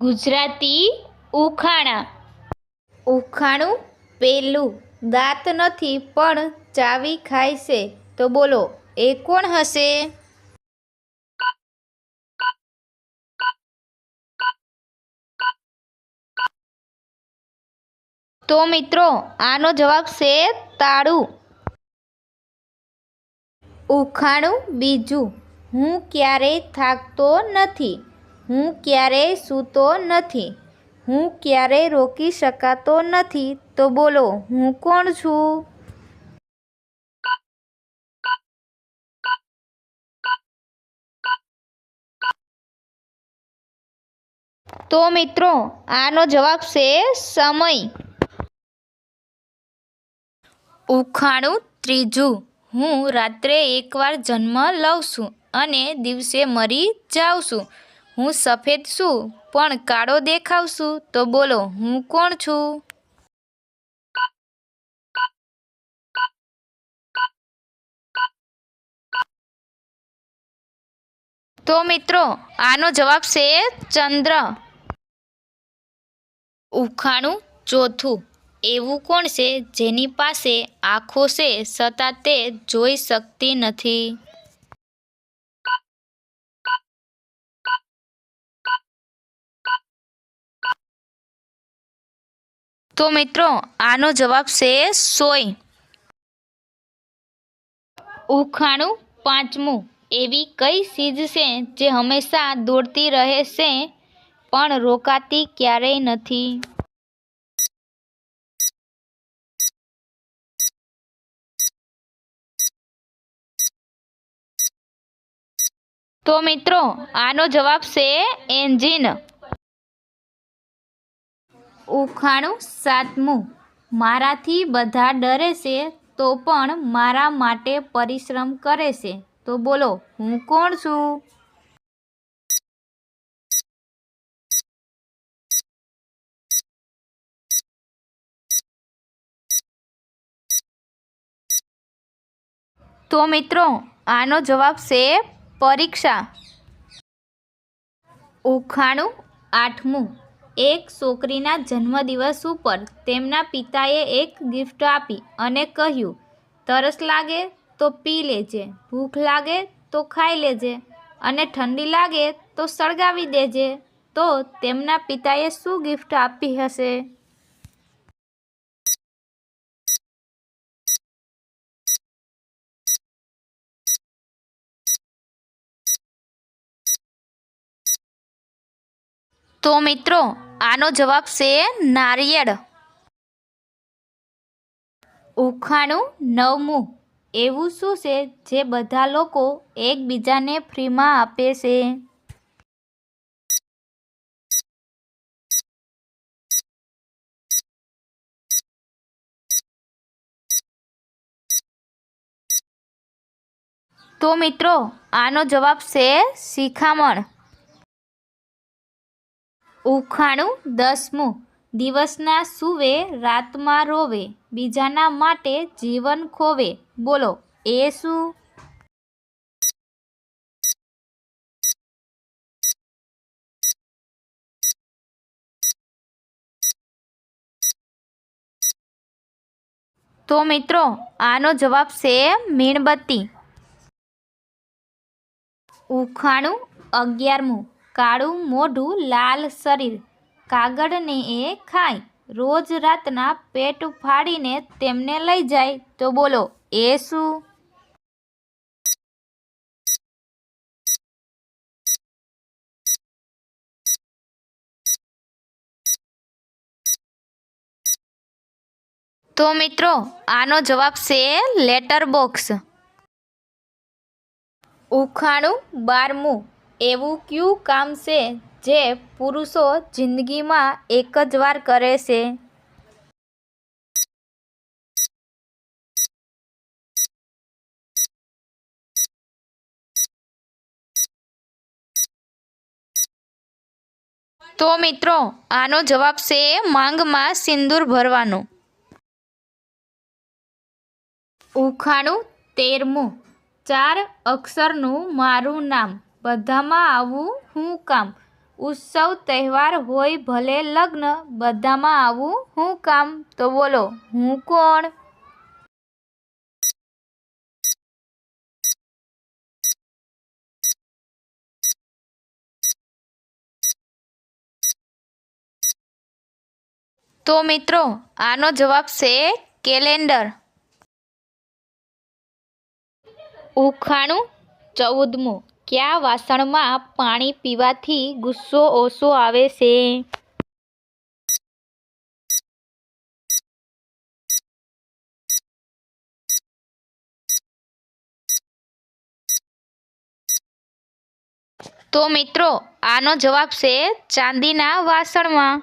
ગુજરાતી ઉખાણા. ઉખાણું પેલું. દાંત નથી, પણ ચાવી ખાય છે. તો બોલો, એ કોણ હશે? તો મિત્રો, આનો જવાબ છે તાળું. ઉખાણું બીજું. હું ક્યારેય થાકતો નથી. હું ક્યારેય સૂતો નથી. હું ક્યારેય રોકી શકાતો નથી. તો બોલો, હું કોણ છું? તો મિત્રો, આનો જવાબ છે સમય. ઉખાણું ત્રીજું. હું રાત્રે એકવાર જન્મ લઉં છું અને દિવસે મરી જાઉં છું. હું સફેદ છું, પણ કાળો દેખાવ છું તો બોલો, હું કોણ છું? તો મિત્રો, આનો જવાબ છે ચંદ્ર. ઉખાણું ચોથું. એવું કોણ છે જેની પાસે આંખો છે, છતાં તે જોઈ શકતી નથી? તો મિત્રો, આનો જવાબ છે સોય. ઉખાણું પાંચમું. એવી કઈ ચીજ છે જે હંમેશા દોડતી રહે છે, પણ રોકાતી ક્યારેય નથી? તો મિત્રો, આનો જવાબ છે એન્જિન. ઉખાણું સાતમું. મારાથી બધા ડરે છે, તો પણ મારા માટે પરિશ્રમ કરે છે. તો બોલો, હું કોણ છું? તો મિત્રો, આનો જવાબ છે પરીક્ષા. ઉખાણું આઠમું. એક છોકરીના જન્મદિવસ ઉપર તેમના પિતાએ એક ગિફ્ટ આપી અને કહ્યું, તરસ લાગે તો પી લેજે, ભૂખ લાગે તો ખાઈ લેજે અને ઠંડી લાગે તો સળગાવી દેજે. તો તેમના પિતાએ શું ગિફ્ટ આપી હશે? તો મિત્રો, આનો જવાબ છે નારિયેળ. ઉખાણું નવમું. એવું શું છે જે બધા લોકો એકબીજાને ફ્રીમાં આપે છે? તો મિત્રો, આનો જવાબ છે શિખામણ. ઉખાણું દસમું. દિવસના સૂવે, રાતમાં રોવે, બીજાના માટે જીવન ખોવે. બોલો, એ શું? તો મિત્રો, આનો જવાબ છે મીણબત્તી. ઉખાણું અગિયારમું. કાળું મોઢું, લાલ શરીર. કાગળને એ ખાય. રોજ રાતના પેટ ફાડીને તેમને લઈ જાય. તો બોલો, એ શું? તો મિત્રો, આનો જવાબ છે લેટર બોક્સ. ઉખાણું બારમું. એવું કયું કામ છે જે પુરુષો જિંદગીમાં એક જ વાર કરે છે? તો મિત્રો આનો જવાબ છે માંગમાં સિંદૂર ભરવાનો. ઉખાણું તેરમું. ચાર અક્ષરનું મારું નામ. બધામાં આવું હું કામ? ઉત્સવ, તહેવાર હોય ભલે લગ્ન, બધામાં આવું હું કામ? તો બોલો, હું કોણ? તો મિત્રો, આનો જવાબ છે કેલેન્ડર. ઉખાણું ચૌદમું. કયા વાસણમાં પાણી પીવાથી ગુસ્સો ઓછો આવે છે? તો મિત્રો, આનો જવાબ છે ચાંદીના વાસણમાં.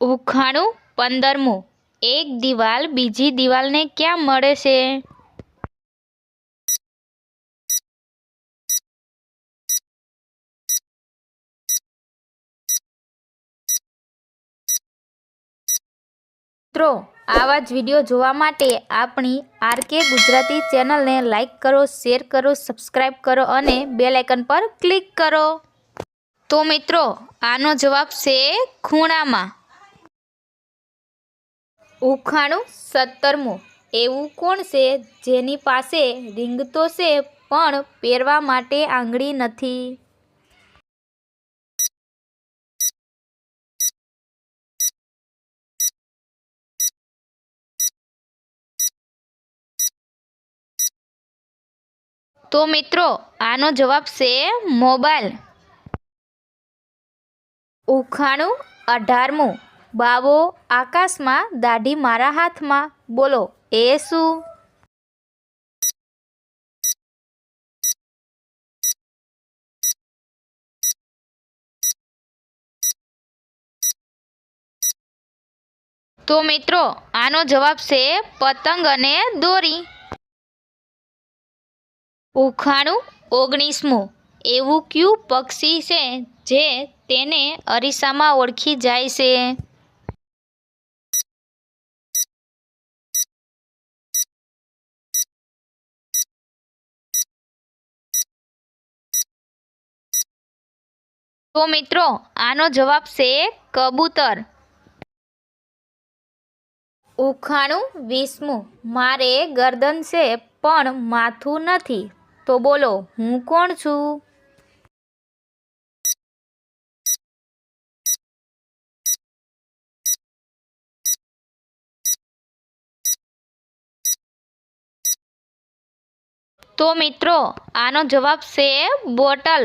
ઉખાણું પંદરમું. એક દિવાલ બીજી દિવાલને ક્યાં મળે છે? મિત્રો, આવા જ વીડિયો જોવા માટે આપણી આરકે ગુજરાતી ચેનલને લાઇક કરો, શેર કરો સબસ્ક્રાઈબ કરો અને આઇકન પર ક્લિક કરો. તો મિત્રો, આનો જવાબ છે ખૂણામાં. ઉખાણું સત્તરમું. એવું કોણ છે? જેની પાસે રીંગતો છે, પણ પહેરવા માટે આંગળી નથી. તો મિત્રો, આનો જવાબ છે મોબાઈલ. ઉખાણું અઢારમું. બાવો, આકાશમાં દાઢી મારા હાથમાં. બોલો, એ શું? તો મિત્રો, આનો જવાબ છે પતંગ અને દોરી. ઉખાણું ઓગણીસમું. એવું કયું પક્ષી છે જે તેને અરીસામાં ઓળખી જાય છે? તો મિત્રો, આનો જવાબ છે કબૂતર. ઉખાણું વીસમું. મારે ગરદન છે, પણ માથું નથી. તો બોલો હું કોણ છું? તો મિત્રો આનો જવાબ છે બોટલ.